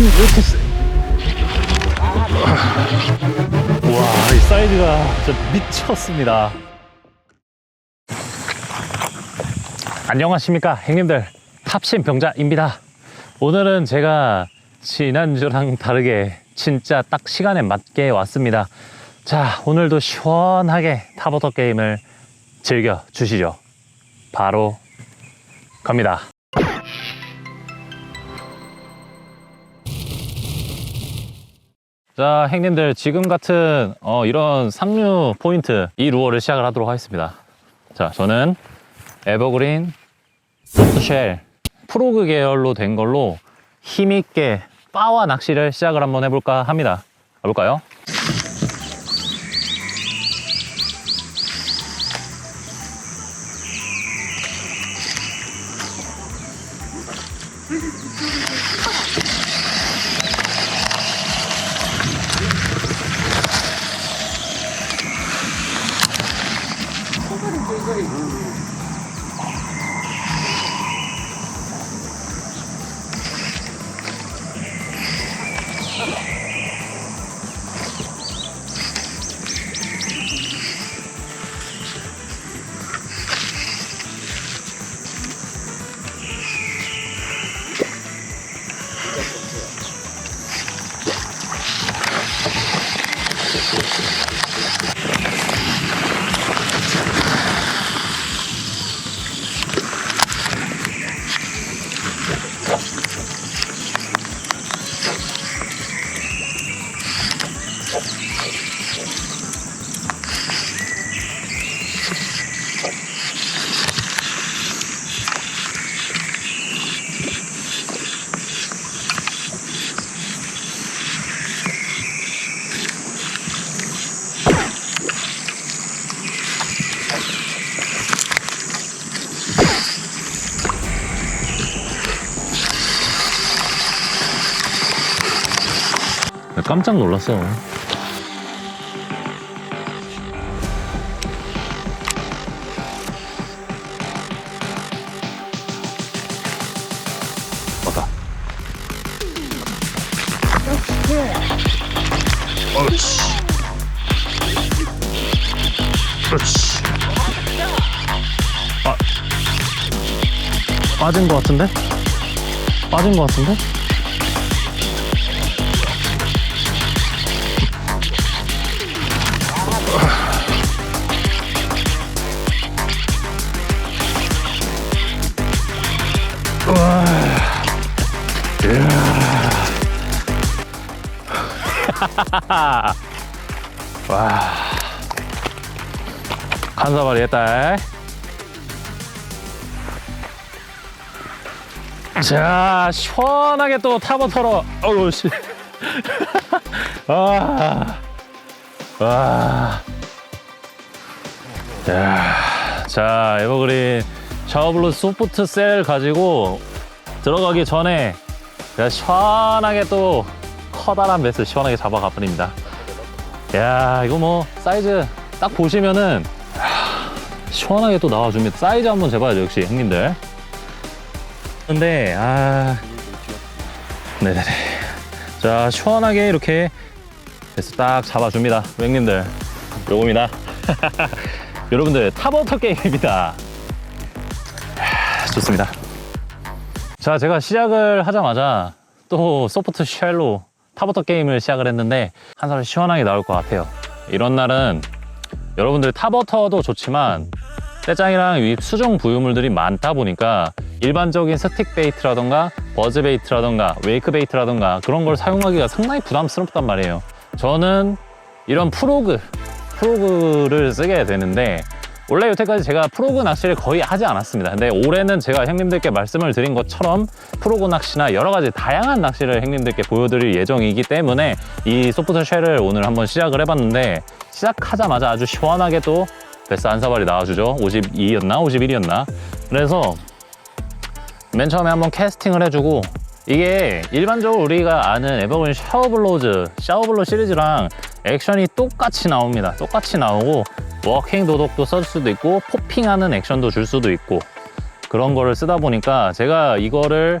왜 이렇게 세? 와, 이 사이즈가 진짜 미쳤습니다. 안녕하십니까, 형님들. 탑신 병자입니다. 오늘은 제가 지난주랑 다르게 진짜 딱 시간에 맞게 왔습니다. 자, 오늘도 시원하게 타버터 게임을 즐겨 주시죠. 바로 갑니다. 자, 행님들 지금 같은 어, 이런 상류 포인트 이 루어를 시작을 하도록 하겠습니다. 자, 저는 에버그린 소프트쉘 프로그 계열로 된 걸로 힘있게 빠와 낚시를 시작을 한번 해볼까 합니다. 가볼까요? Hadi, hadi, hadi. 깜짝 놀랐어. 맞다. 옳지. 그렇지. 아, 빠진 것 같은데? 빠진 것 같은데? 와. 간사발이 했다. 자, 시원하게 또 타버 털어. 어우, 씨. 와. 와. 자, 자, 에버그린 샤워블루 소프트 셀 가지고 들어가기 전에 시원하게 또 커다란 매스 시원하게 잡아가 버립니다. 야, 이거 뭐 사이즈 딱 보시면은 하, 시원하게 또 나와줍니다. 사이즈 한번 재봐야죠, 역시 형님들. 근데 아, 네네네. 자, 시원하게 이렇게 매스 딱 잡아줍니다, 형님들. 요겁니다. 여러분들 탑워터 게임입니다. 하, 좋습니다. 자, 제가 시작을 하자마자 또 소프트 쉘로 타버터 게임을 시작을 했는데 한 사람 시원하게 나올 것 같아요. 이런 날은 여러분들 타버터도 좋지만 떼짱이랑 이 수중 부유물들이 많다 보니까 일반적인 스틱 베이트라던가 버즈 베이트라던가 웨이크 베이트라던가 그런 걸 사용하기가 상당히 부담스럽단 말이에요. 저는 이런 프로그, 프로그를 쓰게 되는데 원래 여태까지 제가 프로그 낚시를 거의 하지 않았습니다. 근데 올해는 제가 형님들께 말씀을 드린 것처럼 프로그 낚시나 여러 가지 다양한 낚시를 형님들께 보여드릴 예정이기 때문에 이 소프트 쉘을 오늘 한번 시작을 해봤는데 시작하자마자 아주 시원하게 또 베스 안사발이 나와주죠. 52였나? 51이었나? 그래서 맨 처음에 한번 캐스팅을 해주고 이게 일반적으로 우리가 아는 에버그린 샤워블로즈, 샤워블로 시리즈랑 액션이 똑같이 나옵니다. 똑같이 나오고 워킹 도덕도 쓸 수도 있고 포핑하는 액션도 줄 수도 있고 그런 거를 쓰다 보니까 제가 이거를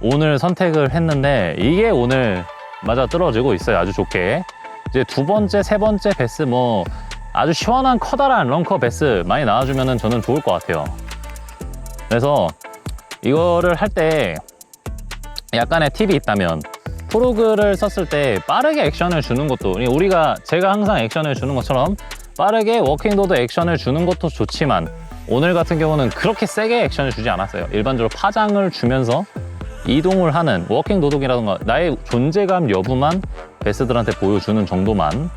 오늘 선택을 했는데 이게 오늘 맞아 떨어지고 있어요. 아주 좋게. 이제 두 번째, 세 번째 베스 뭐 아주 시원한 커다란 런커 베스 많이 나와주면 저는 좋을 것 같아요. 그래서 이거를 할 때 약간의 팁이 있다면 프로그를 썼을 때 빠르게 액션을 주는 것도 우리가 제가 항상 액션을 주는 것처럼 빠르게 워킹도도 액션을 주는 것도 좋지만 오늘 같은 경우는 그렇게 세게 액션을 주지 않았어요. 일반적으로 파장을 주면서 이동을 하는 워킹 도둑이라던가 나의 존재감 여부만 베스들한테 보여주는 정도만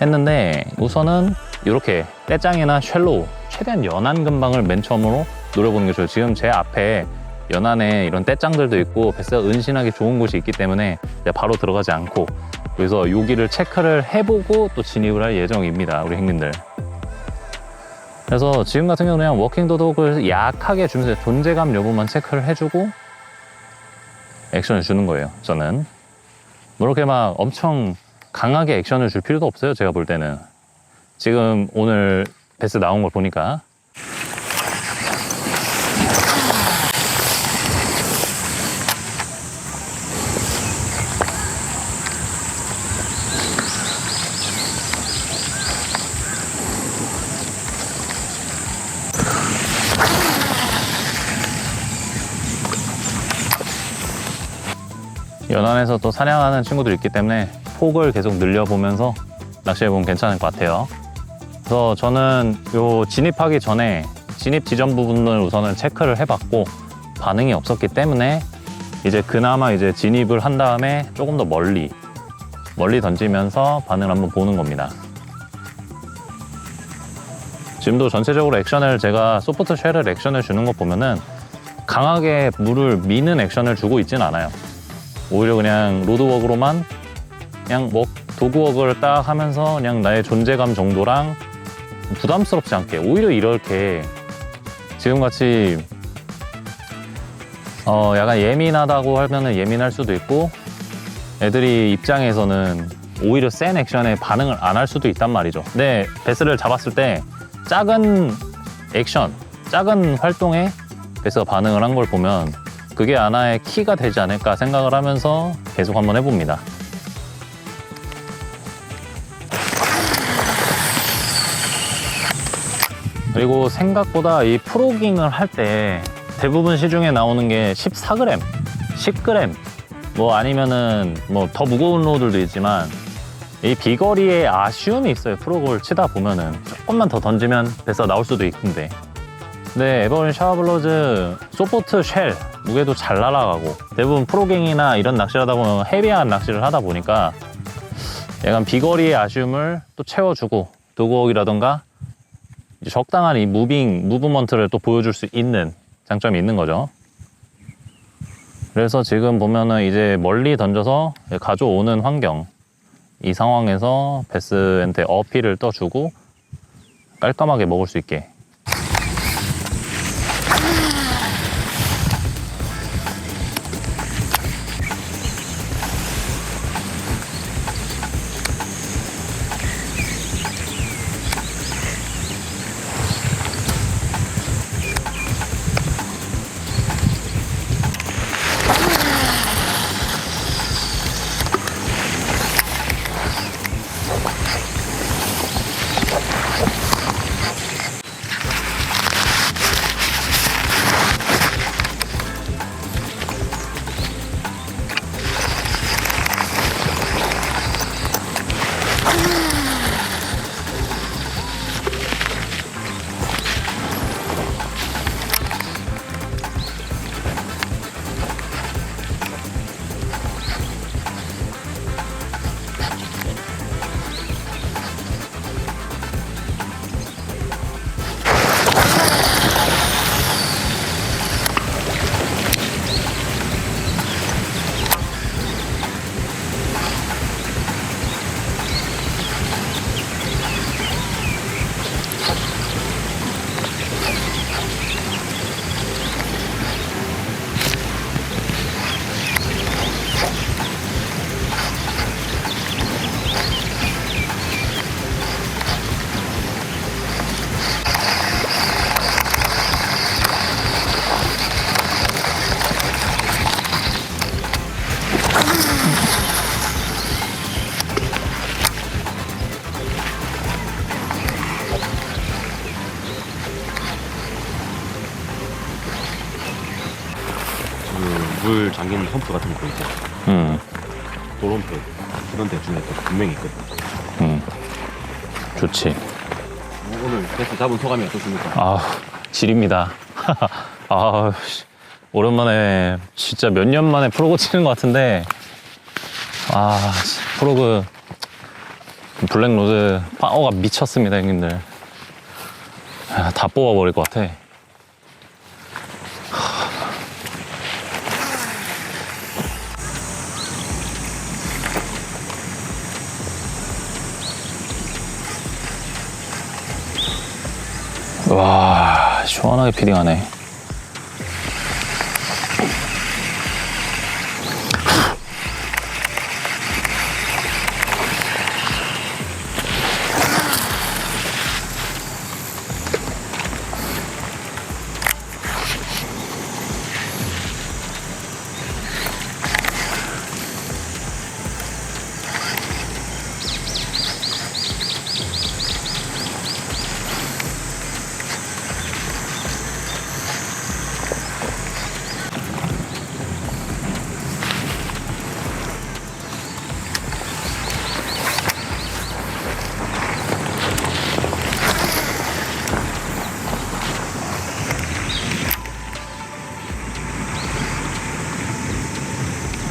했는데 우선은 이렇게 떼짱이나 쉘로우 최대한 연한 근방을 맨 처음으로 노려보는 게 좋아요. 지금 제 앞에 연안에 이런 떼짱들도 있고 베스가 은신하기 좋은 곳이 있기 때문에 바로 들어가지 않고 그래서 여기를 체크를 해보고 또 진입을 할 예정입니다. 우리 형님들. 그래서 지금 같은 경우는 그냥 워킹 도둑을 약하게 주면서 존재감 여부만 체크를 해주고 액션을 주는 거예요. 저는 뭐 이렇게 막 엄청 강하게 액션을 줄 필요도 없어요. 제가 볼 때는 지금 오늘 베스 나온 걸 보니까 연안에서 또 사냥하는 친구들 있기 때문에 폭을 계속 늘려보면서 낚시해보면 괜찮을 것 같아요. 그래서 저는 요 진입하기 전에 진입 지점 부분을 우선은 체크를 해봤고 반응이 없었기 때문에 이제 그나마 이제 진입을 한 다음에 조금 더 멀리 멀리 던지면서 반응을 한번 보는 겁니다. 지금도 전체적으로 액션을 제가 소프트 쉘을 액션을 주는 거 보면은 강하게 물을 미는 액션을 주고 있진 않아요. 오히려 그냥 로드워크로만 그냥 뭐 도구워크를 딱 하면서 그냥 나의 존재감 정도랑 부담스럽지 않게 오히려 이렇게 지금같이 어 약간 예민하다고 하면은 예민할 수도 있고 애들이 입장에서는 오히려 센 액션에 반응을 안 할 수도 있단 말이죠. 근데 베스를 잡았을 때 작은 액션, 작은 활동에 베스가 반응을 한 걸 보면 그게 하나의 키가 되지 않을까 생각을 하면서 계속 한번 해봅니다. 그리고 생각보다 이 프로깅을 할 때 대부분 시중에 나오는 게 14g, 10g, 뭐 아니면은 뭐 더 무거운 로들도 있지만 이 비거리에 아쉬움이 있어요. 프로그를 치다 보면은 조금만 더 던지면 배서 나올 수도 있는데 네, 에버린 샤워블러즈 소포트 쉘 무게도 잘 날아가고 대부분 프로갱이나 이런 낚시를 하다 보면 헤비한 낚시를 하다 보니까 약간 비거리의 아쉬움을 또 채워주고 도구웍이라던가 이제 적당한 이 무빙 무브먼트를 또 보여줄 수 있는 장점이 있는 거죠. 그래서 지금 보면은 이제 멀리 던져서 가져오는 환경 이 상황에서 베스한테 어필을 떠주고 깔끔하게 먹을 수 있게 물 잠기는 펌프 같은 거 있죠. 음, 도론패 그런 데 중에 또 분명히 있거든. 음. 좋지. 오늘 베스 잡은 소감이 어떻습니까? 아, 질입니다. 아, 씨. 오랜만에 진짜 몇 년 만에 프로그 치는 것 같은데, 아, 씨, 프로그 블랙로드 파워가 미쳤습니다, 형님들. 아, 다 뽑아버릴 것 같아. 와, 시원하게 피딩하네.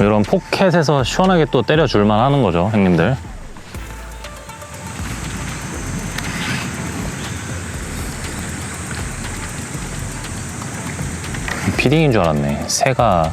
이런 포켓에서 시원하게 또 때려줄만 하는 거죠, 형님들. 피딩인 줄 알았네. 새가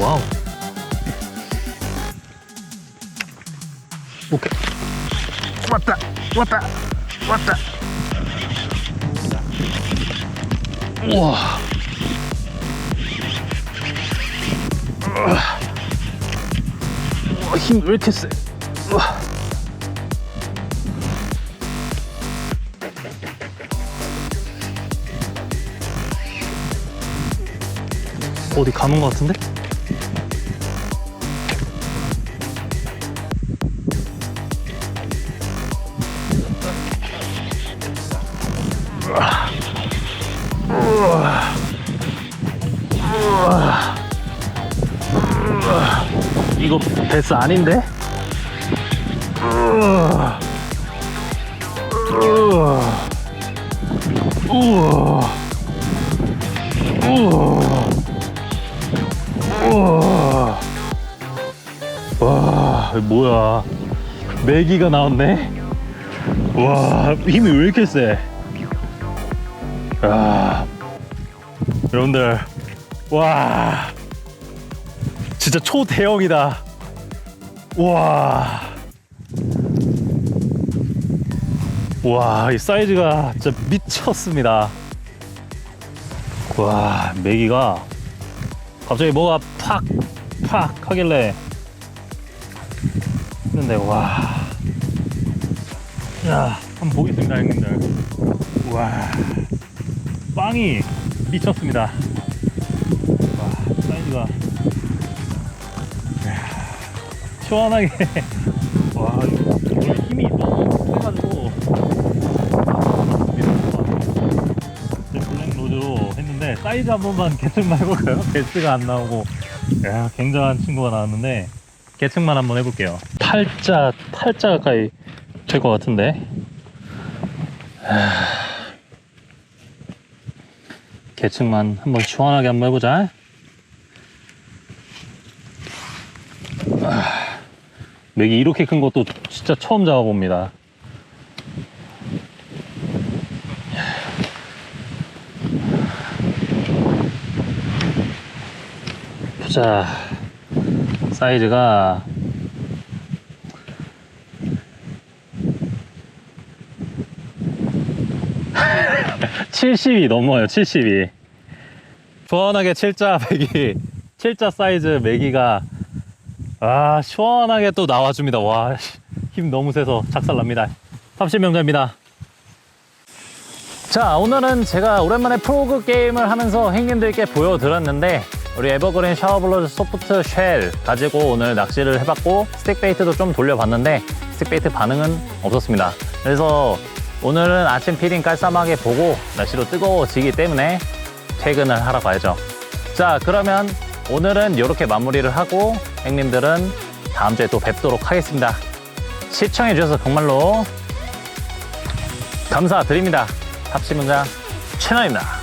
와우. 오케이. 왔다. 왔다. 왔다. 우와. 힘왜 이렇게 세? 우와. 어디 감은 것 같은데? 베스 아닌데? 우와. 우와. 우와. 와, 뭐야. 메기가 나왔네. 와, 힘이 왜 이렇게 세? 아, 여러분들, 와, 진짜 초대형이다. 와, 와, 이 사이즈가 진짜 미쳤습니다. 와, 메기가 갑자기 뭐가 팍, 팍 하길래 했는데, 와. 자, 한번 보겠습니다, 형님들. 와. 빵이 미쳤습니다. 와, 사이즈가. 시원하게. 와, 오늘 힘이 너무 세가지고. 이제 블랙 로드로 했는데, 사이즈 한 번만 계속 해볼까요? 베스가 안 나오고. 야, 굉장한 친구가 나왔는데, 계층만 한번 해볼게요. 팔자, 팔자 가까이 될 것 같은데. 하... 계층만 한번 시원하게 한번 해보자. 아, 맥이 이렇게 큰 것도 진짜 처음 잡아봅니다. 보자. 사이즈가 (70이) 넘어요 (70이) 시원하게 7자 메기 7자 사이즈 메기가 아 시원하게 또 나와줍니다. 와 힘 너무 세서 작살납니다. 탑신명자입니다. 자 오늘은 제가 오랜만에 프로그 게임을 하면서 형님들께 보여드렸는데 우리 에버그린 샤워블러드 소프트 쉘 가지고 오늘 낚시를 해봤고 스틱 베이트도 좀 돌려봤는데 스틱 베이트 반응은 없었습니다. 그래서 오늘은 아침 피딩 깔쌈하게 보고 날씨도 뜨거워지기 때문에 퇴근을 하러 가야죠. 자 그러면 오늘은 이렇게 마무리를 하고 형님들은 다음 주에 또 뵙도록 하겠습니다. 시청해 주셔서 정말로 감사드립니다. 탑시문장 채널입니다